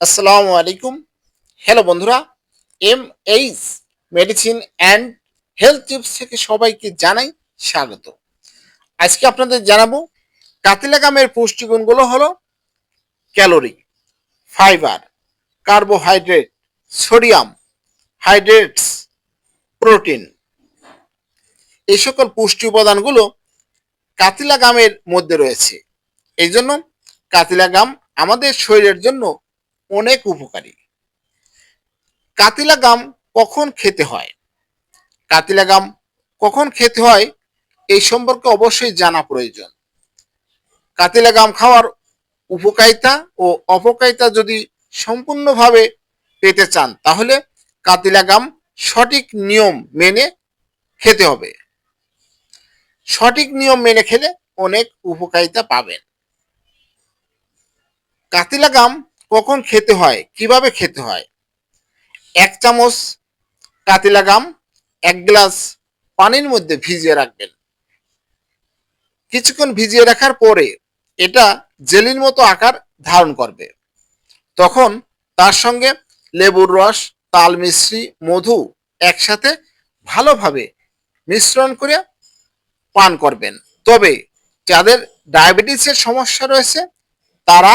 আসসালামু আলাইকুম। হ্যালো বন্ধুরা M H medicine and health tips থেকে সবাইকে জানাই স্বাগত। আজকে আপনাদের জানাব, কাতিলাগামের পুষ্টিগুণগুলো হলো calorie, fibre, carbohydrate, sodium, hydrates, protein. এই সকল পুষ্টি উপাদানগুলো কাতিলা গামের মধ্যে রয়েছে। এই জন্য কাতিলা গাম আমাদের শরীরের জন্য অনেক উপকারী। কাতিলা গাম কখন খেতে হয়? কাতিলা গাম কখন খেতে হয়? এই সম্পর্কে অবশ্যই জানা প্রয়োজন। কাতিলা গাম খাওয়ার উপকারিতা ও অপকারিতা যদি সম্পূর্ণভাবে পেতে চান, তাহলে কাতিলা গাম সঠিক নিয়ম মেনে খেতে হবে। সঠিক নিয়ম মেনে খেলে অনেক উপকারিতা পাবেন। কাতিলা গাম কখন খেতে হয়, কীভাবে খেতে হয়? এক চামচ কাতিলা গাম, এক গ্লাস পানির মধ্যে ভিজিয়ে রাখবেন। কিছুক্ষণ ভিজিয়ে রাখার পরে এটা জেলির মতো আকার ধারণ করবে। তখন তার সঙ্গে লেবুর রস, তাল মিশ্রি মধু একসাথে ভালোভাবে মিশ্রণ করে পান করবেন। তবে যাদের ডায়াবেটিসের সমস্যা রয়েছে, তারা